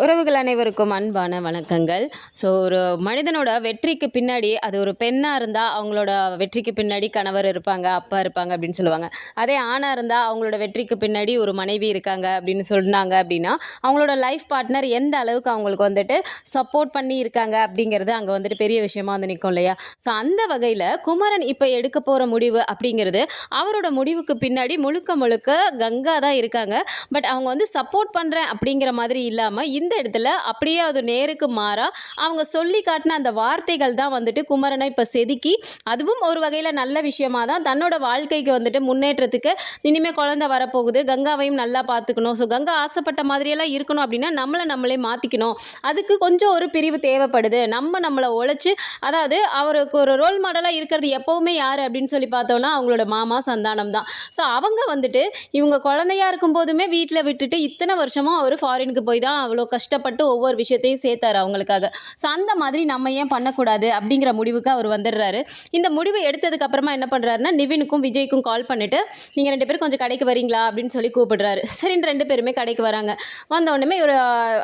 உறவுகள் அனைவருக்கும் அன்பான வணக்கங்கள். ஸோ ஒரு மனிதனோட வெற்றிக்கு பின்னாடி அது ஒரு பெண்ணாக இருந்தால் அவங்களோட வெற்றிக்கு பின்னாடி கணவர் இருப்பாங்க அப்பா இருப்பாங்க அப்படின்னு சொல்லுவாங்க. அதே ஆணாக இருந்தால் அவங்களோட வெற்றிக்கு பின்னாடி ஒரு மனைவி இருக்காங்க அப்படின்னு சொன்னாங்க அப்படின்னா அவங்களோட லைஃப் பார்ட்னர் எந்த அளவுக்கு அவங்களுக்கு வந்துட்டு சப்போர்ட் பண்ணி இருக்காங்க அப்படிங்கிறது அங்கே வந்துட்டு பெரிய விஷயமா வந்து நிற்கும் இல்லையா? ஸோ அந்த வகையில் குமரன் இப்போ எடுக்க போகிற முடிவு அப்படிங்கிறது அவரோட முடிவுக்கு பின்னாடி முழுக்க முழுக்க கங்கா தான் இருக்காங்க. பட் அவங்க வந்து சப்போர்ட் பண்ணுறேன் அப்படிங்கிற மாதிரி இல்லாமல் இந்த இடத்துல அப்படியே அது நேருக்கு மாறா அவங்க சொல்லி காட்டின அந்த வார்த்தைகள் தான் வந்துட்டு குமரனை இப்போ செதுக்கி அதுவும் ஒரு வகையில் நல்ல விஷயமா தான். தன்னோட வாழ்க்கைக்கு வந்துட்டு முன்னேற்றத்துக்கு இனிமேல் குழந்தை வரப்போகுது. கங்காவையும் நல்லா பார்த்துக்கணும். ஸோ கங்கா ஆசைப்பட்ட மாதிரியெல்லாம் இருக்கணும் அப்படின்னா நம்மளை நம்மளே மாற்றிக்கணும் அதுக்கு கொஞ்சம் ஒரு பிரிவு தேவைப்படுது. நம்ம நம்மளை உழைச்சி அதாவது அவருக்கு ஒரு ரோல் மாடலாக இருக்கிறது எப்போவுமே யார் அப்படின்னு சொல்லி பார்த்தோன்னா அவங்களோட மாமா சந்தானம் தான். ஸோ அவங்க வந்துட்டு இவங்க குழந்தையா இருக்கும்போதுமே வீட்டில் விட்டுட்டு இத்தனை வருஷமும் அவர் ஃபாரினுக்கு போய் தான் அவ்வளோ கஷ்டப்பட்டு ஒவ்வொரு விஷயத்தையும் சேர்த்தாரு அவங்களுக்காக. ஸோ அந்த மாதிரி நம்ம ஏன் பண்ணக்கூடாது அப்படிங்கிற முடிவுக்கு அவர் வந்துடுறாரு. இந்த முடிவு எடுத்ததுக்கு அப்புறமா என்ன பண்ணுறாருன்னா நிவினுக்கும் விஜய்க்கும் கால் பண்ணிவிட்டு நீங்கள் ரெண்டு பேரும் கொஞ்சம் கடைக்கு வரீங்களா? அப்படின்னு சொல்லி கூப்பிடுறாரு. சரின்னு ரெண்டு பேருமே கடைக்கு வராங்க. வந்த உடனே இவர்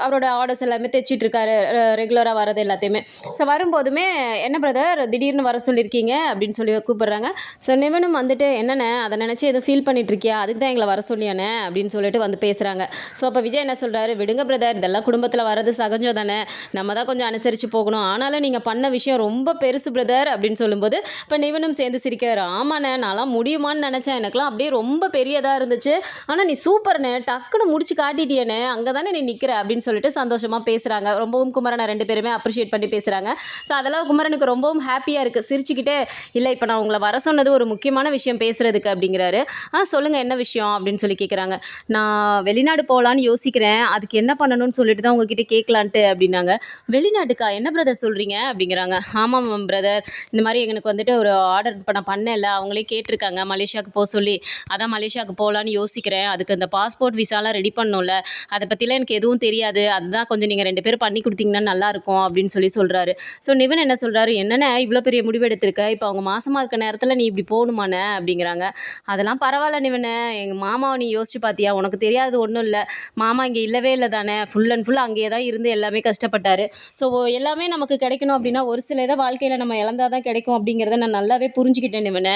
அவரோட ஆர்டர்ஸ் எல்லாமே தைச்சிட்டு இருக்காரு. ரெகுலராக வரது எல்லாத்தையுமே. ஸோ வரும்போதுமே என்ன பிரதர் திடீர்னு வர சொல்லியிருக்கீங்க? அப்படின்னு சொல்லி கூப்பிடுறாங்க. ஸோ நிவனும் வந்துட்டு என்னென்ன அதை நினச்சி எதுவும் ஃபீல் பண்ணிட்டுருக்கியா? அதுக்கு தான் எங்களை வர சொல்லியானே அப்படின்னு சொல்லிட்டு வந்து பேசுகிறாங்க ஸோ அப்போ விஜய் என்ன சொல்கிறாரு விடுங்க பிரதர் இதெல்லாம் குடும்பத்தில் வரது சகஜம் தானே. நம்ம தான் கொஞ்சம் அனுசரித்து போகணும். ஆனாலும் நீங்கள் பண்ண விஷயம் ரொம்ப பெருசு பிரதர் அப்படின்னு சொல்லும்போது இப்போ நிவனும் சேர்ந்து சிரிக்கிறார். ஆமாண்ணே நான்லாம் முடியுமான்னு நினச்சேன். எனக்குலாம் அப்படியே ரொம்ப பெரியதாக இருந்துச்சு. ஆனால் நீ சூப்பர்ண்ணே டக்குன்னு முடிச்சு காட்டிட்டியேண்ணே. அங்கே தானே நீ நிற்கிற அப்படின்னு சொல்லிட்டு சந்தோஷமாக பேசுகிறாங்க ரொம்பவும் குமரனை ரெண்டு பேருமே அப்ரிஷியேட் பண்ணி பேசுகிறாங்க ஸோ அதெல்லாம் குமரனுக்கு ரொம்பவும் ஹாப்பியாக இருக்குது சிரிச்சுக்கிட்டே இல்லை இப்போ நான் உங்களை வர சொன்னது ஒரு முக்கியமான விஷயம் பேசுகிறதுக்கு அப்படிங்கிறாரு. ஆ சொல்லுங்கள் என்ன விஷயம்? அப்படின்னு சொல்லி கேட்குறாங்க நான் வெளிநாடு போகலான்னு யோசிக்கிறேன். அதுக்கு என்ன பண்ணணும்னு சொல்லிட்டு தான் உங்ககிட்ட கேட்கலான்ட்டு அப்படின்னாங்க. வெளிநாட்டுக்கு என்ன பிரதர் சொல்கிறீங்க அப்படிங்கிறாங்க. ஆமாம் மேம் பிரதர் இந்த மாதிரி எனக்கு வந்துட்டு ஒரு ஆர்டர் இப்போ நான் பண்ணல அவங்களே கேட்டிருக்காங்க. மலேசியாவுக்கு போக சொல்லி. அதான் மலேசியாவுக்கு போகலான்னு யோசிக்கிறேன். அதுக்கு அந்த பாஸ்போர்ட் விசாலாம் ரெடி பண்ணும்ல. அதை பற்றிலாம் எனக்கு எதுவும் தெரியாது. அதுதான் கொஞ்சம் நீங்கள் ரெண்டு பேரும் பண்ணி கொடுத்தீங்கன்னா நல்லாயிருக்கும் அப்படின்னு சொல்லி சொல்கிறாரு ஸோ நிவன் என்ன சொல்கிறாரு என்னென்ன இவ்வளோ பெரிய முடிவு எடுத்திருக்க? இப்போ அவங்க மாசமாக இருக்க நேரத்தில் நீ இப்படி போகணுமாண்ணே? அப்படிங்கிறாங்க. அதெல்லாம் பரவாயில்ல நிவனே. எங்கள் மாமாவை நீ யோசிச்சு பார்த்தியா உனக்கு தெரியாது ஒன்றும் இல்லை. மாமா இங்கே இல்லவே இல்லை தானே ஃபுல் அண்ட் ஃபுல் அங்கேயே தான் இருந்து எல்லாமே கஷ்டப்பட்டாரு. ஸோ எல்லாமே நமக்கு கிடைக்கணும் அப்படின்னா ஒரு சில இதை வாழ்க்கையில் நம்ம இழந்தால் தான் கிடைக்கும் அப்படிங்கிறத நான் நல்லாவே புரிஞ்சுக்கிட்டேன் நிவனே.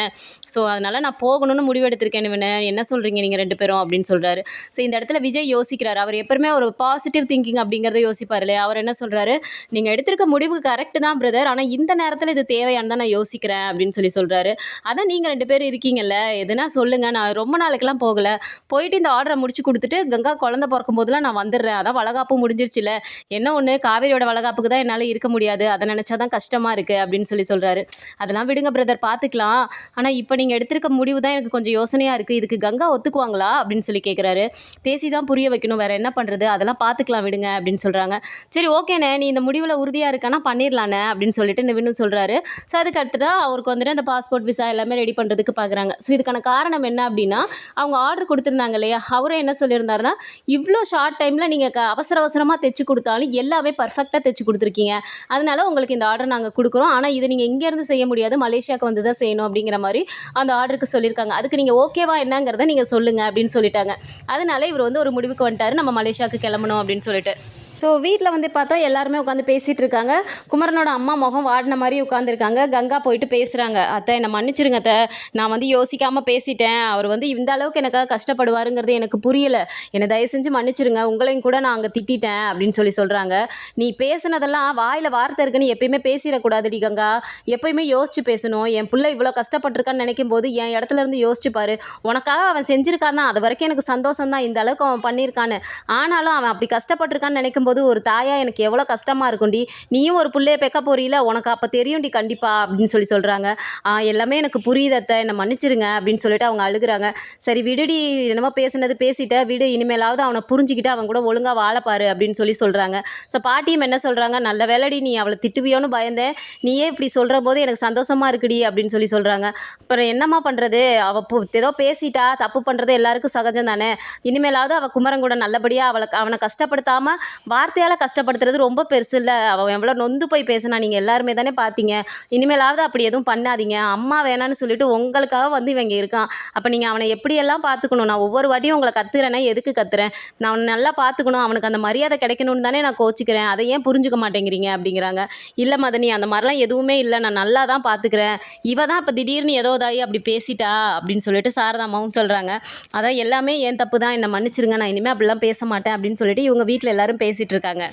ஸோ அதனால் நான் போகணும்னு முடிவெடுத்திருக்கேன் நிவனே. என்ன சொல்கிறீங்க நீங்கள் ரெண்டு பேரும் அப்படின்னு சொல்கிறாரு ஸோ இந்த இடத்துல விஜய் யோசிக்கிறார். அவர் எப்பவுமே ஒரு பாசிட்டிவ் திங்கிங் அப்படிங்கிறத யோசிப்பார் இல்லையா? அவர் என்ன சொல்கிறாரு நீங்கள் எடுத்திருக்க முடிவு கரெக்டு தான் பிரதர் ஆனால் இந்த நேரத்தில் இது தேவையானதான் நான் யோசிக்கிறேன் அப்படின்னு சொல்லி சொல்கிறாரு அதான் நீங்கள் ரெண்டு பேரும் இருக்கீங்கல்ல. எதுனா சொல்லுங்கள் நான் ரொம்ப நாளைக்கெல்லாம் போகலை. போயிட்டு இந்த ஆர்டரை முடிச்சு கொடுத்துட்டு கங்கா குழந்த பிறக்கும் போதெல்லாம் நான் வந்துடுறேன். அதான் வளகாப்பும் முடிஞ்சிருச்சுல என்ன ஒன்று காவேரியோட வளகாப்புக்கு தான் என்னால் இருக்க முடியாது. அதை நினச்சா தான் கஷ்டமாக இருக்குது அப்படின்னு சொல்லி சொல்கிறாரு அதெல்லாம் விடுங்க பிரதர் பார்த்துக்கலாம் ஆனால் இப்போ நீங்கள் எடுத்திருக்க முடிவு தான் எனக்கு கொஞ்சம் யோசனையாக இருக்குது இதுக்கு கங்கா ஒத்துக்குவாங்களா அப்படின்னு சொல்லி கேட்குறாரு பேசி தான் புரிய வைக்கணும். வேறு என்ன பண்ணுறது அதெல்லாம் பார்த்துக்கலாம் விடுங்க அப்படின்னு சொல்கிறாங்க சரி ஓகேண்ணே நீ இந்த முடிவில் உறுதியாக இருக்கானா? பண்ணிடலாண்ணே அப்படின்னு சொல்லிட்டு நிவின்னு சொல்கிறாரு ஸோ அதுக்கு அடுத்து தான் அவருக்கு வந்துட்டு அந்த பாஸ்போர்ட் விசா எல்லாமே ரெடி பண்ணுறதுக்கு பார்க்குறாங்க ஸோ இதுக்கான காரணம் என்ன அப்படின்னா அவங்க ஆர்டர் கொடுத்துருந்தாங்க இல்லையா? அவரும் என்ன சொல்லியிருந்தாருன்னா இவ்வளோ ஷார்ட் டைமில் நீங்கள் க அவசர அவசரமாக தைச்சு கொடுத்தாலும் எல்லாமே பர்ஃபெக்டாக தைச்சு கொடுத்துருக்கீங்க. அதனால உங்களுக்கு இந்த ஆர்டர் நாங்கள் கொடுக்குறோம். ஆனால் இதை நீங்கள் இங்கேருந்து செய்ய முடியாது. மலேசியாவுக்கு வந்து தான் செய்யணும் அப்படிங்கிற மாதிரி அந்த ஆர்டருக்கு சொல்லியிருக்காங்க. அதுக்கு நீங்கள் ஓகேவா என்னங்கிறத நீங்கள் சொல்லுங்கள் அப்படின்னு சொல்லிட்டாங்க. அதனால இவர் வந்து ஒரு முடிவுக்கு வந்துட்டாரு. நம்ம மலேசியாவுக்கு கிளம்பணும் அப்படின்னு சொல்லிட்டு. ஸோ வீட்டில் வந்து பார்த்தா எல்லாருமே உட்காந்து பேசிகிட்டு இருக்காங்க குமரனோட அம்மா முகம் வாடின மாதிரி உட்காந்துருக்காங்க. கங்கா போயிட்டு பேசுகிறாங்க அத்தை என்னை மன்னிச்சிருங்க அத்தை. நான் வந்து யோசிக்காமல் பேசிட்டேன். அவர் வந்து இந்த அளவுக்கு எனக்காக கஷ்டப்படுவாருங்கிறது எனக்கு புரியல. என்னை தயவு செஞ்சு மன்னிச்சிருங்க. உங்களையும் கூட நான் அங்கே திட்டிட்டேன் அப்படின்னு சொல்லி சொல்கிறாங்க நீ பேசுனதெல்லாம் வாயில் வார்த்தை இருக்குன்னு எப்பயுமே பேசிடக்கூடாதுடி கங்கா. எப்பயுமே யோசிச்சு பேசணும். என் பிள்ளை இவ்வளோ கஷ்டப்பட்டிருக்கான்னு நினைக்கும் போது என் இடத்துல இருந்து யோசிச்சு பாரு. உனக்காக அவன் செஞ்சிருக்கான் தான் அது வரைக்கும் எனக்கு சந்தோஷம் தான் இந்த அளவுக்கு அவன் பண்ணியிருக்கான்னு. ஆனாலும் அவன் அப்படி கஷ்டப்பட்டிருக்கான்னு நினைக்கும் போது ஒரு தாயா எனக்கு எவ்வளோ கஷ்டமாக இருக்கும்டி நீயும் ஒரு பிள்ளைய பெக்க போறீல உனக்கு அப்போ தெரியும்டி கண்டிப்பா அப்படின்னு சொல்லி சொல்கிறாங்க எல்லாமே எனக்கு புரியுது அத்தை என்னை மன்னிச்சிருங்க அப்படின்னு சொல்லிட்டு அவங்க அழுகுறாங்க. சரி விடுடி என்னமோ பேசினது பேசிட்ட விடு இனிமேலாவது அவனை புரிஞ்சுக்கிட்டு அவன் கூட ஒழுங்காக வாழப்பாரு அப்படின்னு சொல்லி சொல்கிறாங்க ஸோ பாட்டியும் என்ன சொல்கிறாங்க நல்ல வேலைடி நீ அவளை திட்டுவியோன்னு பயந்தேன் நீயே இப்படி சொல்கிற போது எனக்கு சந்தோஷமா இருக்குடி அப்படின்னு சொல்லி சொல்கிறாங்க அப்புறம் என்னம்மா பண்ணுறது அவள் ஏதோ பேசிட்டா தப்பு பண்ணுறது எல்லாருக்கும் சகஜம் தானே. இனிமேலாவது அவள் குமரன் கூட நல்லபடியாக அவளை அவனை கஷ்டப்படுத்தாமல் வா வார்த்தையால் கஷ்டப்படுத்துறது ரொம்ப பெருசு இல்லை. அவன் எவ்வளோ நொந்து போய் பேசினா நீங்கள் எல்லாருமே தானே பார்த்தீங்க இனிமேலாவது அப்படி எதுவும் பண்ணாதீங்க. அம்மா வேணான்னு சொல்லிட்டு உங்களுக்காக வந்து இவங்க இருக்கான். அப்போ நீங்கள் அவனை எப்படியெல்லாம் பார்த்துக்கணும் நான் ஒவ்வொரு வாட்டியும் உங்களை கத்துறேன்னா எதுக்கு கத்துறேன்? நான் அவனை நல்லா பார்த்துக்கணும் அவனுக்கு அந்த மரியாதை கிடைக்கணும்னு தானே நான் கோச்சிக்கிறேன். அதை ஏன் புரிஞ்சுக்க மாட்டேங்கிறீங்க? அப்படிங்கிறாங்க. இல்லை மதனி அந்த மாதிரிலாம் எதுவுமே இல்லை. நான் நல்லா தான் பார்த்துக்கிறேன் இவ தான் இப்போ திடீர்னு ஏதோ இதாகி அப்படி பேசிட்டா அப்படின்னு சொல்லிட்டு சாரதாமாவும் சொல்கிறாங்க அதான் எல்லாமே என் தப்பு தான். என்னை மன்னிச்சிருங்க. நான் இனிமேல் அப்படிலாம் பேச மாட்டேன் அப்படின்னு சொல்லிட்டு இவங்க வீட்டில் எல்லாரும் பேசிட்டு இருக்காங்க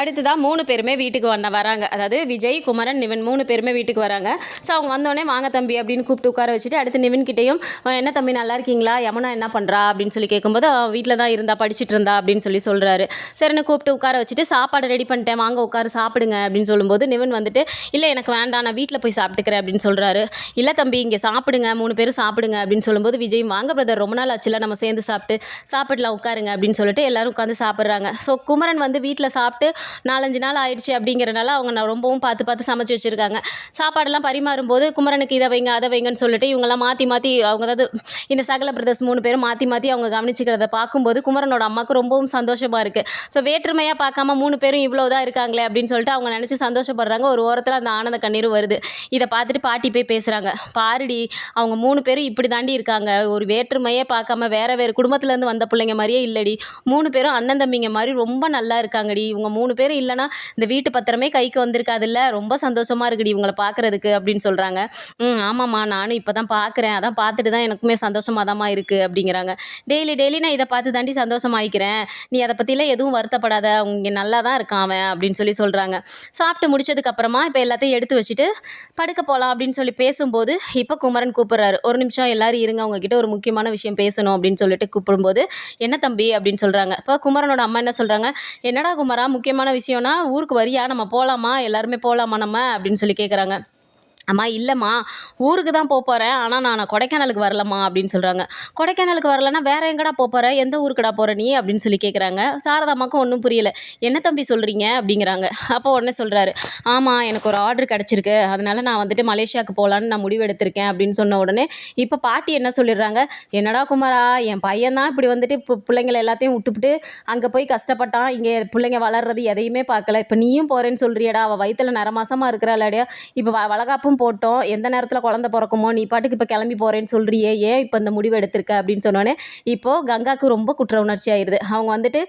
அடுத்ததான் மூணு பேருமே வீட்டுக்கு வந்த வராங்க. அதாவது விஜய் குமரன் நிவன் மூணு பேருமே வீட்டுக்கு வராங்க. ஸோ அவங்க வந்தோடனே வாங்க தம்பி அப்படின்னு கூப்பிட்டு உட்கார வச்சுட்டு அடுத்து நிவின் கிட்டேயும் என்ன தம்பி நல்லா இருக்கீங்களா? யமுனா என்ன பண்ணுறா அப்படின்னு சொல்லி கேட்கும்போது வீட்டில் தான் இருந்தா படிச்சுட்டு இருந்தா அப்படின்னு சொல்லி சொல்கிறாரு சரின்னு கூப்பிட்டு உட்கார வச்சுட்டு சாப்பாடு ரெடி பண்ணிட்டேன். வாங்க உட்காரு சாப்பிடுங்க அப்படின்னு சொல்லும்போது நிவன் வந்துட்டு இல்லை எனக்கு வேண்டாம். நான் வீட்டில் போய் சாப்பிட்டுக்கிறேன் அப்படின்னு சொல்கிறாரு இல்லை தம்பி இங்கே சாப்பிடுங்க. மூணு பேரும் சாப்பிடுங்க அப்படின்னு சொல்லும்போது விஜய் வாங்க பிரதர் ரொம்ப நாள் ஆச்சுல நம்ம சேர்ந்து சாப்பிட்டு சாப்பிடலாம் உட்காருங்க அப்படின்னு சொல்லிட்டு எல்லாரும் உட்காந்து சாப்பிட்றாங்க. ஸோ குமரன் வந்து வந்து வீட்டில் சாப்பிட்டு நாலஞ்சு நாள் ஆயிடுச்சு அப்படிங்கிறனால அவங்க நான் ரொம்பவும் பார்த்து பார்த்து சமைச்சு வச்சுருக்காங்க. சாப்பாடெல்லாம் பரிமாறும்போது குமரனுக்கு இதை வைங்க அதை வைங்கன்னு சொல்லிட்டு இவங்கெல்லாம் மாற்றி மாற்றி அவங்க அதாவது இந்த சகல பிரதர்ஸ் மூணு பேரும் மாற்றி மாற்றி அவங்க கவனிச்சுக்கிறத பார்க்கும்போது குமரனோட அம்மாவுக்கு ரொம்பவும் சந்தோஷமாக இருக்குது ஸோ வேற்றுமையாக பார்க்காம மூணு பேரும் இவ்வளோ தான் இருக்காங்களே அப்படின்னு சொல்லிட்டு அவங்க நினச்சி சந்தோஷப்படுறாங்க. ஒரு ஓரத்தில் அந்த ஆனந்த கண்ணீர் வருது. இதை பார்த்துட்டு பாட்டி போய் பேசுகிறாங்க பாருடி அவங்க மூணு பேரும் இப்படி தாண்டி இருக்காங்க. ஒரு வேற்றுமையே பார்க்காம வேற வேறு குடும்பத்துலேருந்து வந்த பிள்ளைங்க மாதிரியே இல்லடி. மூணு பேரும் அண்ணன் தம்பிங்க மாதிரி ரொம்ப நல்லா இருக்காங்கடி. இவங்க மூணு பேரும் இல்லைன்னா இந்த வீட்டு பத்திரமே கைக்கு வந்திருக்காதுல்ல. ரொம்ப சந்தோஷமாக இருக்குடி இவங்கள பார்க்கறதுக்கு அப்படின்னு சொல்கிறாங்க ம் ஆமாம்மா. நானும் இப்போ தான் பார்க்குறேன் அதான் பார்த்துட்டு தான் எனக்குமே சந்தோஷமாக தாம்மா இருக்குது அப்படிங்கிறாங்க. டெய்லி டெய்லி நான் இதை பார்த்து தாண்டி சந்தோஷமாயிக்கிறேன். நீ அதை பற்றிலாம் எதுவும் வருத்தப்படாத. அவங்க நல்லா தான் இருக்கான் அவன் அப்படின்னு சொல்லி சொல்கிறாங்க சாப்பிட்டு முடிச்சதுக்கப்புறமா இப்போ எல்லாத்தையும் எடுத்து வச்சுட்டு படுக்க போகலாம் அப்படின்னு சொல்லி பேசும்போது இப்போ குமரன் கூப்பிட்றாரு. ஒரு நிமிஷம் எல்லாரும் இருங்க. அவங்கக்கிட்ட ஒரு முக்கியமான விஷயம் பேசணும் அப்படின்னு சொல்லிட்டு கூப்பிடும்போது என்ன தம்பி? அப்படின்னு சொல்கிறாங்க இப்போ குமரனோட அம்மா என்ன சொல்கிறாங்க என்னடா குமாரா முக்கியமான விஷயம்னா ஊருக்கு வரியா? நம்ம போகலாமா எல்லாருமே போகலாமா நம்ம? அப்படின்னு சொல்லி கேட்குறாங்க அம்மா இல்லைம்மா ஊருக்கு தான் போக போகிறேன் ஆனால் நான் கொடைக்கானலுக்கு வரலம்மா அப்படின்னு சொல்கிறாங்க கொடைக்கானலுக்கு வரலன்னா வேற எங்கடா போக போகிறேன் எந்த ஊருக்குடா போகிற நீ? அப்படின்னு சொல்லி கேட்குறாங்க சாரதாம்மாக்கும் ஒன்றும் புரியலை. என்ன தம்பி சொல்கிறீங்க அப்படிங்கிறாங்க. அப்போ உடனே சொல்கிறாரு ஆமாம் எனக்கு ஒரு ஆர்டர் கிடச்சிருக்கு. அதனால் நான் வந்துட்டு மலேசியாவுக்கு போகலான்னு நான் முடிவு எடுத்திருக்கேன் அப்படின்னு சொன்ன உடனே இப்போ பாட்டி என்ன சொல்லிடுறாங்க? என்னடா குமாரா என் பையன் தான் இப்படி வந்துட்டு இப்போ பிள்ளைங்களை எல்லாத்தையும் விட்டுப்புட்டு அங்கே போய் கஷ்டப்பட்டான். இங்கே பிள்ளைங்க வளர்றது எதையுமே பார்க்கல. இப்போ நீயும் போகிறேன்னு சொல்கிறியடா அவள் வயிற்றில் நிற மாசமாக இருக்கிறாளாடியா இப்போ வ போட்டோம். எந்த நேரத்தில் குழந்த பிறக்குமோ நீ பாட்டுக்கு இப்போ கிளம்பி போகிறேன்னு சொல்கிறியே ஏன் இப்போ இந்த முடிவு எடுத்திருக்க? அப்படின்னு சொன்னோடனே இப்போது கங்காவுக்கு ரொம்ப குற்ற உணர்ச்சி ஆயிடுது அவங்க வந்துட்டு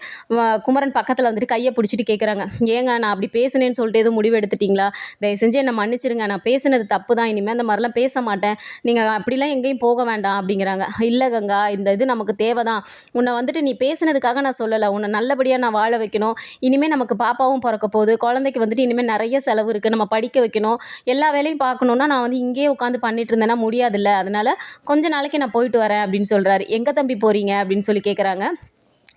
குமரன் பக்கத்தில் வந்துட்டு கையை பிடிச்சிட்டு கேட்குறாங்க ஏங்க நான் அப்படி பேசுனேன்னு சொல்லிட்டு எதுவும் முடிவு எடுத்துட்டிங்களா? தயவு செஞ்சு என்னை மன்னிச்சிருங்க. நான் பேசுனது தப்பு தான். இனிமேல் அந்த மாதிரிலாம் பேச மாட்டேன். நீங்கள் அப்படிலாம் எங்கேயும் போக வேண்டாம் அப்படிங்கிறாங்க. இல்லை கங்கா இந்த இது நமக்கு தேவை தான் உன்னை வந்துட்டு நீ பேசுனதுக்காக நான் சொல்லலை. உன்னை நல்லபடியாக நான் வாழ வைக்கணும். இனிமேல் நமக்கு பாப்பாவும் பிறக்க போகுது. குழந்தைக்கு வந்துட்டு இனிமேல் நிறைய செலவு இருக்குது நம்ம படிக்க வைக்கணும். எல்லா வேலையும் பார்க்கணுன்னா நான் வந்து இங்கேயே உட்காந்து பண்ணிட்டு இருந்தேன்னா முடியாதுல்ல. அதனால கொஞ்ச நாளைக்கு நான் போயிட்டு வரேன் அப்படின்னு சொல்கிறாரு எங்கே தம்பி போகிறீங்க அப்படின்னு சொல்லி கேட்குறாங்க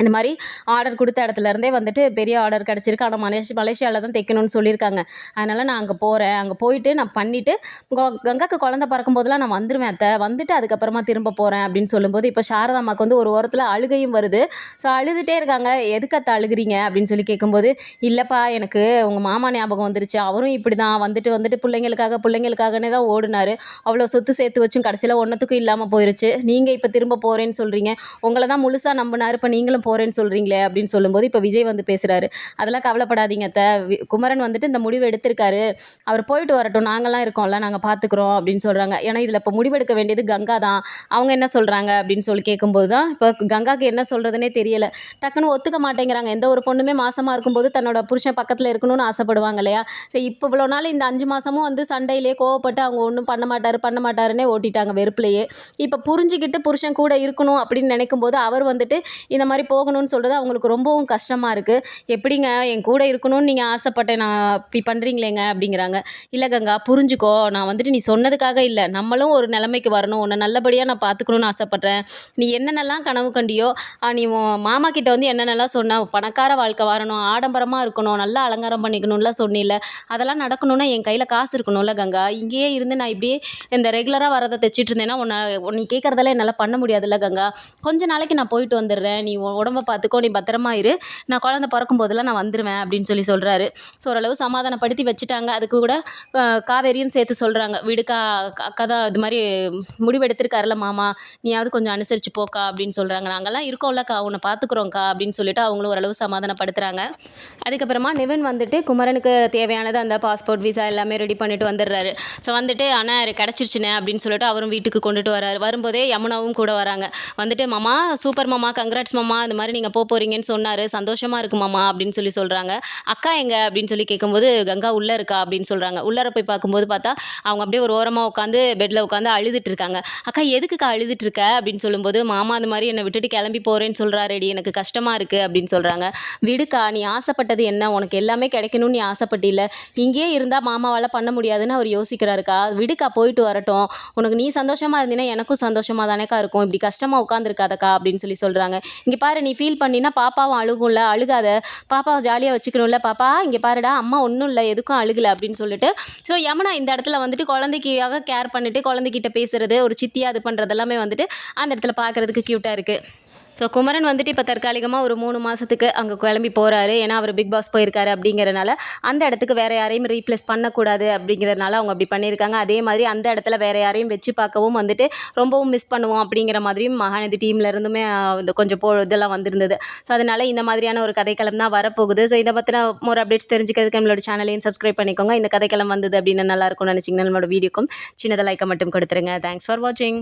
இந்த மாதிரி ஆர்டர் கொடுத்த இடத்துலேருந்தே வந்துட்டு பெரிய ஆர்டர் கிடச்சிருக்கு. ஆனால் மலேசி மலேசியாவில் தான் தைக்கணும்னு சொல்லியிருக்காங்க. அதனால் நான் அங்கே போகிறேன் அங்கே போயிட்டு நான் பண்ணிவிட்டு கங்காக்கு குழந்த பறக்கும் போதெல்லாம் நான் வந்துடுவேன் அத்தை. வந்துட்டு அதுக்கப்புறமா திரும்ப போகிறேன் அப்படின்னு சொல்லும்போது இப்போ சாரதாம்மாக்கு வந்து ஒரு ஓரத்தில் அழுகையும் வருது. ஸோ அழுதுகிட்டே இருக்காங்க. எதுக்கு அத்தை அழுகுறீங்க? அப்படின்னு சொல்லி கேட்கும்போது இல்லைப்பா எனக்கு உங்கள் மாமா ஞாபகம் வந்துருச்சு. அவரும் இப்படி தான் வந்துட்டு வந்துட்டு பிள்ளைங்களுக்காக பிள்ளைங்களுக்காகனே தான் ஓடினாரு. அவ்வளோ சொத்து சேர்த்து வச்சும் கடைசியில் ஒன்றத்துக்கும் இல்லாமல் போயிருச்சு. நீங்கள் இப்போ திரும்ப போகிறேன்னு சொல்கிறீங்க உங்களை தான் முழுசாக நம்பினார். இப்போ நீங்களும் போகிறேன்னு சொல்கிறீங்களே அப்படின்னு சொல்லும்போது இப்போ விஜய் வந்து பேசுகிறாரு அதெல்லாம் கவலைப்படாதீங்க அத்தை. வி- குமரன் வந்துட்டு இந்த முடிவு எடுத்திருக்காரு. அவர் போயிட்டு வரட்டும். நாங்களாம் இருக்கோம்ல. நாங்கள் பார்த்துக்குறோம் அப்படின்னு சொல்கிறாங்க ஏன்னா இதில் இப்போ முடிவெடுக்க வேண்டியது கங்கா தான். அவங்க என்ன சொல்கிறாங்க அப்படின்னு சொல்லி கேட்கும்போது தான் இப்போ கங்காக்கு என்ன சொல்கிறதுனே தெரியல. டக்குன்னு ஒத்துக்க மாட்டேங்கிறாங்க. எந்த ஒரு பொண்ணுமே மாசமாக இருக்கும்போது தன்னோட புருஷன் பக்கத்தில் இருக்கணும்னு ஆசைப்படுவாங்க இல்லையா? சரி இப்போ இவ்வளோ நாள் இந்த அஞ்சு மாதமும் வந்து சண்டையிலே கோவப்பட்டு அவங்க ஒன்றும் பண்ண மாட்டார் பண்ண மாட்டாருன்னே ஓட்டிட்டாங்க வெறுப்புலையே. இப்போ புரிஞ்சுக்கிட்டு புருஷன் கூட இருக்கணும் அப்படின்னு நினைக்கும் போது அவர் வந்துட்டு இந்த மாதிரி போகணும்னு சொல்கிறது அவங்களுக்கு ரொம்பவும் கஷ்டமாக இருக்குது எப்படிங்க? என் கூட இருக்கணும்னு நீங்கள் ஆசைப்பட்டேன். நான் இப்படி பண்ணுறீங்களேங்க அப்படிங்கிறாங்க. இல்லை கங்கா புரிஞ்சுக்கோ. நான் வந்துட்டு நீ சொன்னதுக்காக இல்லை. நம்மளும் ஒரு நிலைமைக்கு வரணும். உன்னை நல்லபடியாக நான் பார்த்துக்கணும்னு ஆசைப்பட்றேன். நீ என்னென்னலாம் கனவு கண்டியோ நீ உன் மாமா கிட்ட வந்து என்னென்னலாம் சொன்ன பணக்கார வாழ்க்கை வரணும் ஆடம்பரமாக இருக்கணும் நல்லா அலங்காரம் பண்ணிக்கணும்லாம் சொன்னில்ல அதெல்லாம் நடக்கணும்னா என் கையில் காசு இருக்கணும்ல கங்கா. இங்கேயே இருந்து நான் இப்படியே இந்த ரெகுலராக வரதை தைச்சிட்டு இருந்தேன்னா உன்னை நீ கேட்குறதெல்லாம் என்னால் பண்ண முடியாதுல்ல கங்கா. கொஞ்ச நாளைக்கு நான் போயிட்டு வந்துடுறேன். நீ உடம்ப பார்த்துக்கோ நீ பத்திரமா இரு. நான் குழந்த பிறக்கும் போதெல்லாம் நான் வந்துடுவேன் அப்படின்னு சொல்லி சொல்கிறாரு ஸோ ஓரளவு சமாதானப்படுத்தி வச்சுட்டாங்க. அதுக்கு கூட காவேரியும் சேர்த்து சொல்கிறாங்க விடுக்கா அக்கா- அக்கா தான் இது மாதிரி முடிவெடுத்திருக்காருல மாமா. நீயாவது கொஞ்சம் அனுசரித்து போக்கா அப்படின்னு சொல்கிறாங்க நாங்கள்லாம் இருக்கோம்லக்கா உன்னை பார்த்துக்குறோம்க்கா அப்படின்னு சொல்லிட்டு அவங்களும் ஓரளவு சமாதானப்படுத்துகிறாங்க அதுக்கப்புறமா நிவின் வந்துட்டு குமரனுக்கு தேவையானது அந்த பாஸ்போர்ட் விசா எல்லாமே ரெடி பண்ணிட்டு வந்துடுறாரு. ஸோ வந்துட்டு அண்ணா கிடச்சிருச்சுனே அப்படின்னு சொல்லிட்டு அவரும் வீட்டுக்கு கொண்டுட்டு வராரு. வரும்போதே யமுனாவும் கூட வராங்க. வந்துட்டு மாமா சூப்பர் மாமா. கங்க்ராட்ஸ் மாமா. இந்த மாதிரி நீங்கள் போக போகிறீங்கன்னு சொன்னார். சந்தோஷமாக இருக்குமாம்மா அப்படின்னு சொல்லி சொல்கிறாங்க அக்கா எங்க அப்படின்னு சொல்லி கேட்கும்போது கங்கா உள்ளே இருக்கா? அப்படின்னு சொல்கிறாங்க உள்ளார போய் பார்க்கும்போது பார்த்தா அவங்க அப்படியே ஒரு ஓரமாக உட்காந்து பெட்டில் உட்காந்து அழுதுட்டு இருக்காங்க. அக்கா எதுக்குக்கா அழுதுட்டு இருக்க? அப்படின்னு சொல்லும்போது மாமா அந்த மாதிரி என்னை விட்டுட்டு கிளம்பி போகிறேன்னு சொல்கிறாரேடி எனக்கு கஷ்டமாக இருக்குது அப்படின்னு சொல்கிறாங்க விடுக்கா நீ ஆசைப்பட்டது என்ன? உனக்கு எல்லாமே கிடைக்கணும்னு நீ ஆசைப்பட்டில்ல. இங்கேயே இருந்தால் மாமாவால் பண்ண முடியாதுன்னு அவர் யோசிக்கிறாருக்கா? விடுக்கா போயிட்டு வரட்டும். உனக்கு நீ சந்தோஷமாக இருந்தீன்னா எனக்கும் சந்தோஷமாக தானேக்கா இருக்கும். இப்படி கஷ்டமாக உட்காந்துருக்காதக்கா அப்படின்னு சொல்லி சொல்கிறாங்க இங்கே பாரு நீ ஃபீல் பண்ணினா பாப்பாவும் அழுகும்ல அழுகாத. பாப்பாவை ஜாலியாக வச்சுக்கணும்ல பாப்பா. இங்கே பாருடா அம்மா ஒன்றும் இல்லை எதுக்கும் அழுகலை அப்படின்னு சொல்லிட்டு. ஸோ யமுனா இந்த இடத்துல வந்துட்டு குழந்தைக்காக கேர் பண்ணிட்டு குழந்தைகிட்ட பேசுறது ஒரு சித்தியாக இது பண்ணுறது எல்லாமே வந்துட்டு அந்த இடத்துல பார்க்குறதுக்கு க்யூட்டாக இருக்குது ஸோ குமரன் வந்துட்டு இப்போ தற்காலிகமாக ஒரு மூணு மாதத்துக்கு அங்கே கிளம்பி போகிறாரு ஏன்னா அவர் பிக் பாஸ் போயிருக்காரு அப்படிங்கிறனால அந்த இடத்துக்கு வேறு யாரையும் ரீப்ளேஸ் பண்ணக்கூடாது அப்படிங்கிறனால அவங்க அப்படி பண்ணியிருக்காங்க. அதே மாதிரி அந்த இடத்துல வேறு யாரையும் வச்சு பார்க்கவும் வந்துட்டு ரொம்பவும் மிஸ் பண்ணுவோம் அப்படிங்கிற மாதிரியும் மகாநதி டீம்ல இருந்துமே கொஞ்சம் போ இதெல்லாம் வந்திருந்தது. ஸோ அதனால இந்த மாதிரியான ஒரு கதைக்களம் தான் வரப்போகுது. ஸோ இதை பற்றின ஒரு அப்டேட்ஸ் தெரிஞ்சுக்கிறதுக்கு நம்மளோட சேனலையும் சப்ஸ்கிரைப் பண்ணிக்கோங்க. இந்த கதைக்களம் வந்தது அப்படின்னு நல்லா இருக்கும்னு நினச்சிங்கன்னா நம்மளோட வீடியோக்கும் சின்னதாக லைக்கை மட்டும் கொடுத்துருங்க. தேங்க்ஸ் ஃபார் வாட்சிங்